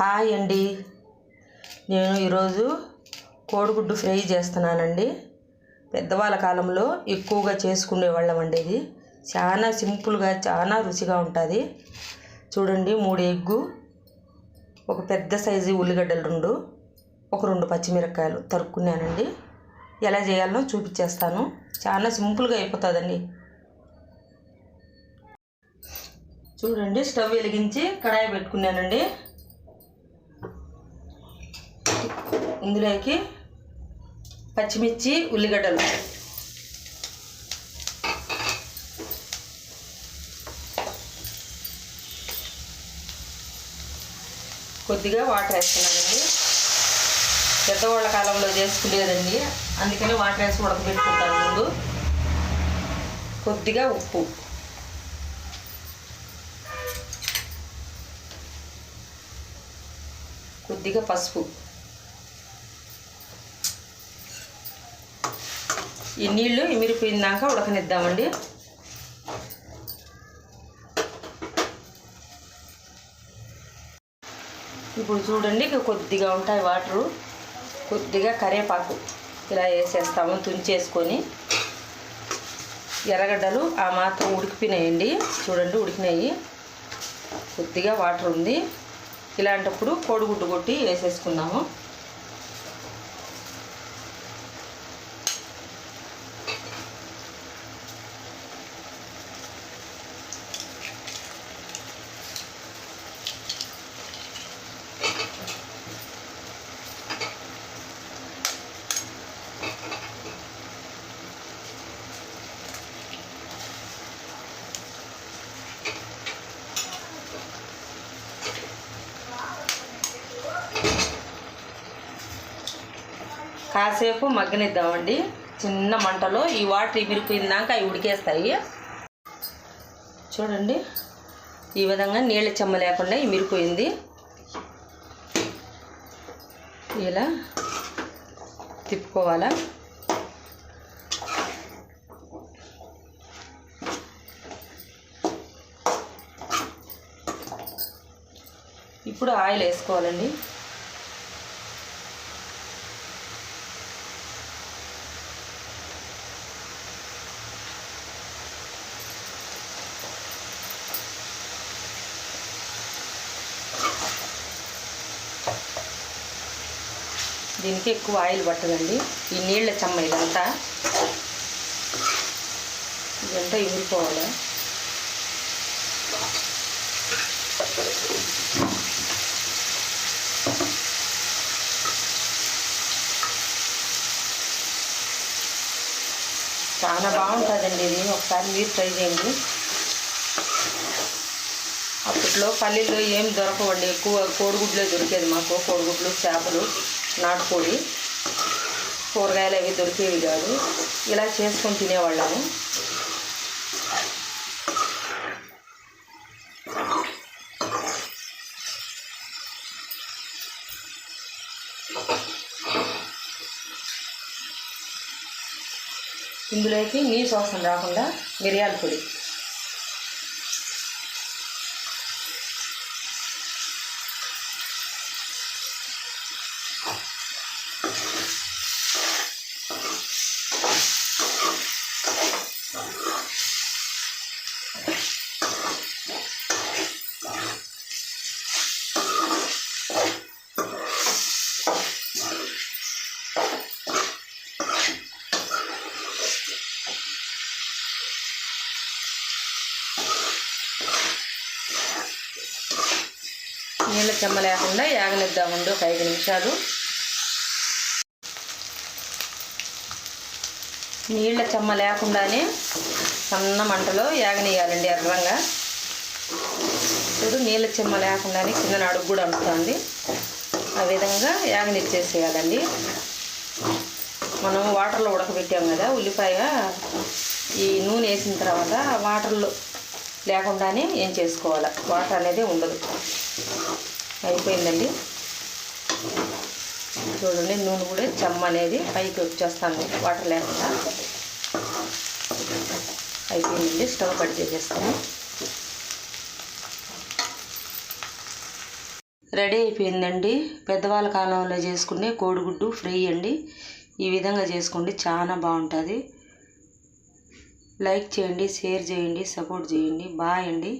Hi అండి. నేను ఈరోజు కోడిగుడ్డు ఫ్రై చేస్తున్నానండి. పెద్దవాళ్ళ కాలంలో ఎక్కువగా చేసుకునేవాళ్ళం అండి ఇది. చాలా సింపుల్గా చాలా రుచిగా ఉంటుంది. చూడండి మూడు ఎగ్గు ఒక పెద్ద సైజు ఉల్లిగడ్డలు రెండు ఒక రెండు పచ్చిమిరపకాయలు తరుక్కున్నానండి. ఎలా చేయాలో చూపించేస్తాను చాలా సింపుల్గా అయిపోతుందండి. చూడండి స్టవ్ వెలిగించి కడాయి పెట్టుకున్నానండి. ఇందులోకి పచ్చిమిర్చి ఉల్లిగడ్డలు. కొద్దిగా వాటర్ వేస్తున్నానండి పెద్దవాళ్ళ కాలంలో చేసుకునేదండి. అందుకని వాటర్ వేసి ఉడకబెట్టుకుంటాను ముందు. కొద్దిగా ఉప్పు. కొద్దిగా పసుపు. ఈ నీళ్ళు ఇమిరిపోయిందాక ఉడకనిద్దామండి. ఇప్పుడు చూడండి ఇక కొద్దిగా ఉంటాయి వాటరు. కొద్దిగా కరివేపాకు ఇలా వేసేస్తాము తుంచేసుకొని. ఎర్రగడ్డలు ఆ మాత్రం ఉడికిపోయినాయండి. చూడండి ఉడికినాయి. కొద్దిగా వాటర్ ఉంది. ఇలాంటప్పుడు కోడిగుడ్డు కొట్టి వేసేసుకున్నాము కాసేపు మగ్గనిద్దామండి. చిన్న మంటలో ఈ వాటర్ ఇమిరిపోయిందాక అవి ఉడికేస్తాయి. చూడండి. ఈ విధంగా నీళ్ళ చెమ్మ లేకుండా ఇమిరిపోయింది ఇలా తిప్పుకోవాలా? ఇప్పుడు ఆయిల్ వేసుకోవాలండి. దీనికి ఎక్కువ ఆయిల్ పట్టదండి. ఈ నీళ్ళ చెమ్మ ఇదంతా ఇదంతా ఇమిరిపోవాలి చాలా బాగుంటుందండి ఇది. ఒకసారి మీరు ట్రై చేయండి. అప్పట్లో పల్లెల్లో ఏం దొరకవండి. ఎక్కువ కోడిగుడ్లే దొరికేది మాకు. కోడిగుడ్లు చేపలు నాటుకోడి కూరగాయలు అవి దొరికేవి కాదు. ఇలా చేసుకొని తినేవాళ్ళము. ఇందులోకి నీసు వాసన రాకుండా మిరియాల పొడి. నీళ్ళ చెమ్మ లేకుండా యాగనిద్దామండి ఒక ఐదు నిమిషాలు. నీళ్ళ చెమ్మ లేకుండానే సన్న మంటలో యాగనీయాలండి ఎర్రంగా చూడు నీళ్ళ చెమ్మ లేకుండానే కింద అడుగు కూడా అంటుతుంది ఆ విధంగా యాగనిచ్చేసేయాలండి మనం వాటర్లో ఉడకబెట్టాం కదా ఉల్లిపాయ. ఈ నూనె వేసిన తర్వాత వాటర్లో లేకుండానే ఏం చేసుకోవాలి? వాటర్ అనేది ఉండదు. అయిపోయిందండి. చూడండి నూనె కూడా చెమ్మ అనేది పైకి వచ్చేస్తాను వాటర్ లేకుండా అయిపోయిందండి. స్టవ్ కట్ చేసేస్తాము రెడీ అయిపోయిందండి. పెద్దవాళ్ళ కాలంలో చేసుకునే కోడిగుడ్డు ఫ్రై అండి. ఈ విధంగా చేసుకోండి. చాలా బాగుంటుంది. లైక్ చేయండి షేర్ చేయండి సపోర్ట్ చేయండి. బాయ్ అండి.